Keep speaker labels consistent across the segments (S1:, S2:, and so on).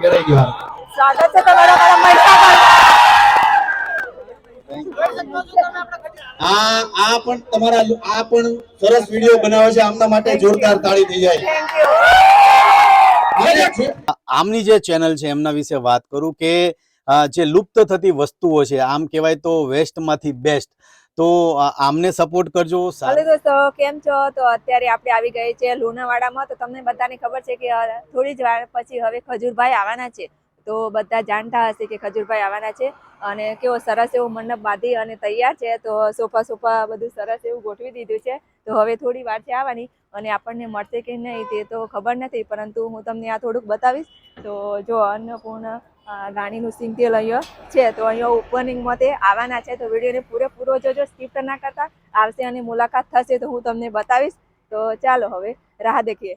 S1: પહેરાઈ ગયો
S2: સ્વાગત છે તમારા મારા મહિસાગર.
S1: આ આ પણ તમારા આ પણ સરસ વીડિયો બનાવે છે. આમના માટે જોરદાર તાળી થઈ જાય.
S3: આમની જે ચેનલ છે એમના વિશે વાત કરું કે જે લુપ્ત થતી વસ્તુઓ છે આમ કહેવાય તો વેસ્ટમાંથી બેસ્ટ તો આમને સપોર્ટ કરજો
S2: હલો દોસ્તો, કેમ છો? તો અત્યારે આપણે આવી ગઈ છે લુણાવાડામાં. તો તમને બધાને ખબર છે કે થોડી જ વાર પછી હવે ખજૂરભાઈ આવવાના છે. તો બધા જાણતા હશે કે ખજૂરભાઈ આવવાના છે. અને કેવો સરસ એવો મંડપ બાંધી અને તૈયાર છે. તો સોફા સોફા બધું સરસ એવું ગોઠવી દીધું છે. તો હવે થોડી વાર છે આવવાની અને આપણને મળશે કે નહીં તે તો ખબર નથી. પરંતુ હું તમને આ થોડુંક બતાવીશ. તો જો અન્નપૂર્ણ અ, સિંગતેલ અહીંયા છે. તો અહીંયા ઓપનિંગમાં તે આવવાના છે. તો વિડીયોને પૂરેપૂરો જોજો સ્કીપ ના કરતા આવશે અને મુલાકાત થશે તો હું તમને બતાવીશ. તો ચાલો હવે રાહ દેખીએ.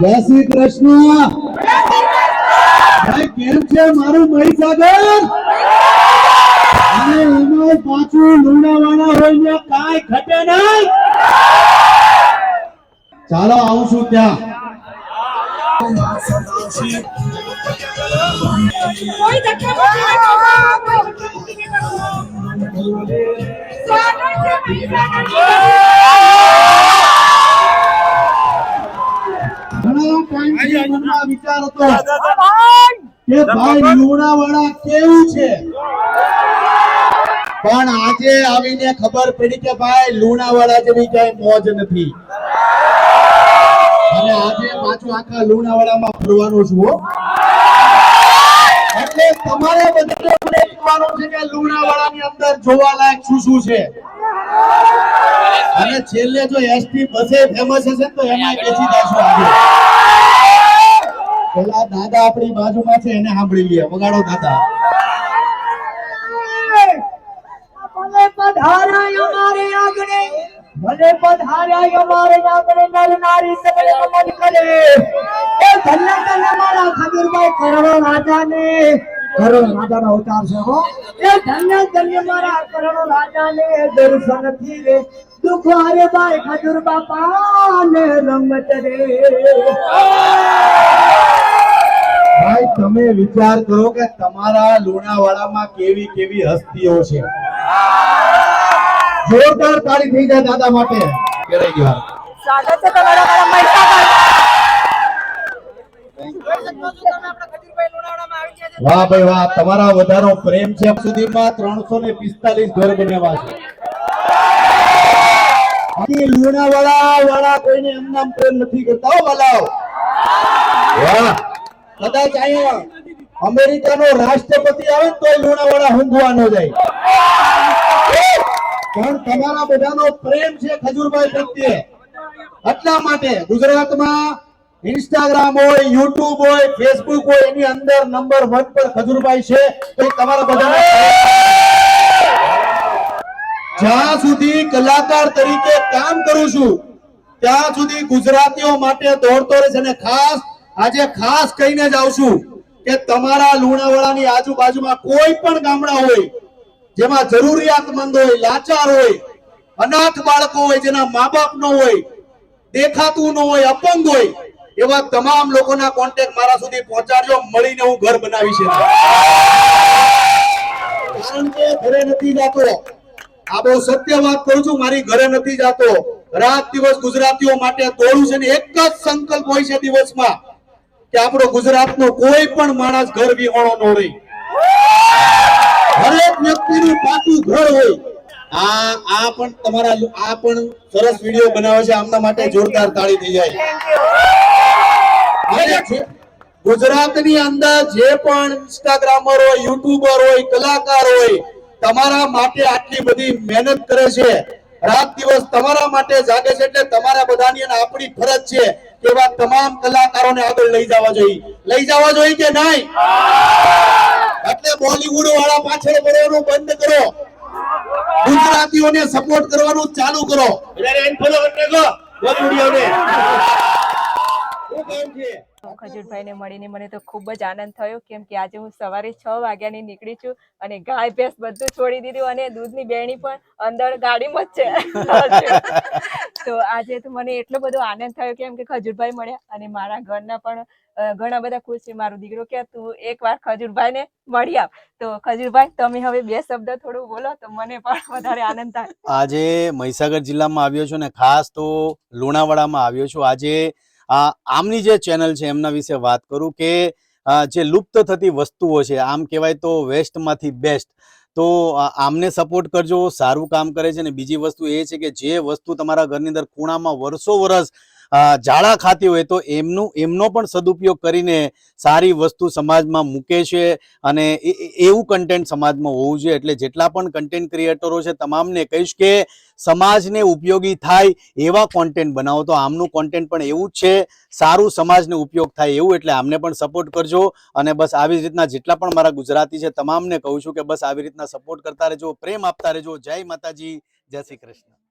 S1: જય શ્રી કૃષ્ણ. ભાઈ, કેમ છે મારું મહીસાગર? અને એમાં પાછું લુણાવાડા હોય ને કાંઈ ઘટે નહીં. ચાલો, આવું છું ત્યાં. મનમાં વિચાર હતો. કે ભાઈ લુણાવાડા કેવું છે? પણ આજે આવીને ખબર પડી કે ભાઈ લુણાવાડા જેવી કઈ મોજ નથી. અને આજે પાછું આખા લુણાવાડામાં ફરવાનું છું એટલે તમારે બધાને કહેવાનું છે કે લુણાવાડાની અંદર જોવાલાયક શું શું છે? અને છેલ્લે જો એસટી બસે ફેમસ હશે તો એમાં બેસી જશું આજે. પેલા દાદા આપણી બાજુમાં છે, એને સાંભળી લઈએ વગાડો દાદા.
S4: ભલે પધારાય અમારે આંગણે, ભલે પધારાય અમારે આંગણે નર નારી સગળે નમન કરે. એ મારા ખજૂરભાઈ કરોડો રાજાને, કરોડો રાજાનો અવતાર છે હો. એ ધન્ય મારા કરોડો રાજાને દર્શનથી રે દુઃખ રમત રે.
S1: ભાઈ તમે વિચાર કરો કે તમારા લુણાવાડામાં કેવી કેવી હસ્તીઓ છે. જોરદાર તાળી થઈ જાય દાદા માટે. પહેરાઈ ગયો
S2: સ્વાગત છે તમારા મારા મહિસાગર.
S1: વાહ ભાઈ વાહ તમારા વધારો પ્રેમ છે. સુધીમાં ત્રણસો ને પિસ્તાલીસ ઘર બનેવા છે. લુણાવાડા વાળા કોઈને એમના પ્રેમ નથી કરતા હો વાલાઓ વાહ. કદાચ અહીંયા અમેરિકાનો રાષ્ટ્રપતિ આવે તો લુણાવાડા ઊંઘવા જાય. પણ તમારા બધાનો પ્રેમ છે ખજૂરભાઈ પ્રત્યે. એટલા માટે ગુજરાતમાં ઇન્સ્ટાગ્રામ હોય યુટ્યુબ હોય ફેસબુક હોય, એની અંદર નંબર વન પર ખજુરભાઈ છે. તો તમારા બધા જ્યાં સુધી કલાકાર તરીકે કામ કરું છું, ત્યાં સુધી ગુજરાતીઓ માટે દોડતો રહેશે અને ખાસ આજે ખાસ કહીને જ આવશું કે તમારા લુણાવાડાની આજુબાજુમાં કોઈ પણ ગામડા હોય, જેમાં જરૂરિયાતમંદ હોય, લાચાર હોય, અનાથ બાળકો હોય, જેના મા બાપ ન હોય, દેખાતું ન હોય, અપંગ હોય, એવા તમામ લોકોના કોન્ટેક્ટ મારા સુધી પહોંચાડજો, મળીને હું ઘર બનાવી છે ઘરે નથી જાતો. આ બહુ સત્ય વાત કરું છું, મારી ઘરે નથી જાતો. રાત દિવસ ગુજરાતીઓ માટે દોડું છે ને એક જ સંકલ્પ હોય છે દિવસમાં. કે આપણો ગુજરાતનો કોઈ પણ માણસ ઘર વિહોણો ન રહે. દરેક વ્યક્તિનું પાકું ઘર હોય. આ આ પણ તમારા આ પણ સરસ વીડિયો બનાવે છે આમના માટે જોરદાર તાળી થઈ જાય. ગુજરાતની અંદર જે પણ ઇન્સ્ટાગ્રામર હોય યુટ્યુબર હોય કલાકાર હોય તમારા માટે આટલી બધી મહેનત કરે છે. રાત દિવસ તમારા માટે જાગે છે એટલે તમારા બધાની અને આપણી ફરજ છે. એવા તમામ કલાકારોને આગળ લઈ જવા જોઈએ. લઈ જવા જોઈએ કે નહીં? એટલે બોલીવુડ વાળા પાછળ પડવાનું બંધ કરો. ગુજરાતીઓને સપોર્ટ કરવાનું ચાલુ કરો.
S2: ખજૂરભાઈને મળીને મને તો ખૂબ જ આનંદ થયો કેમ કે આજે હું સવારે છ વાગ્યાની નીકળી છું અને ગાય ભેંસ બધું છોડી દીધું અને દૂધની બેણી પણ અંદર ગાડીમાં જ છે. તો આજે તો મને એટલો બધો આનંદ થયો કેમ કે ખજૂરભાઈ મળ્યા અને મારા ઘરના પણ ઘણા બધા ખુશ છે. મારો દીકરો કે તું એકવાર ખજૂરભાઈને મળી આવ. તો ખજૂરભાઈ, તમે હવે બે શબ્દ થોડું બોલો તો મને પણ વધારે આનંદ થાય.
S3: આજે મહીસાગર જિલ્લામાં આવ્યો છું ને ખાસ તો લુણાવાડામાં આવ્યો છું. આજે, આ, આમની જે ચેનલ છે એમના વિશે વાત કરું કે જે લુપ્ત થતી વસ્તુઓ છે, આમ કહેવાય તો વેસ્ટમાંથી બેસ્ટ. તો આમને સપોર્ટ કરજો, સારું કામ કરે છે ને બીજી વસ્તુ એ છે કે જે વસ્તુ તમારા ઘરની અંદર ખૂણામાં વર્ષો વર્ષ ઝાડા ખાતી હોય તો એમનું, એમનો પણ સદુપયોગ કરીને સારી વસ્તુ સમાજમાં મૂકે છે અને એવું કન્ટેન્ટ સમાજમાં હોવું જોઈએ. એટલે જેટલા પણ કન્ટેન્ટ ક્રિએટરો છે, તમામને કહીશ કે સમાજને ઉપયોગી થાય એવા કોન્ટેન્ટ બનાવો. તો આમનું કોન્ટેન્ટ પણ એવું જ છે, સારું સમાજને ઉપયોગ થાય એવું. એટલે આમને પણ સપોર્ટ કરજો. અને બસ આવી રીતના જેટલા પણ મારા ગુજરાતી છે, તમામને કહું છું કે બસ આવી રીતના સપોર્ટ કરતા રહેજો, પ્રેમ આપતા રહેજો. જય માતાજી, જય શ્રી કૃષ્ણ.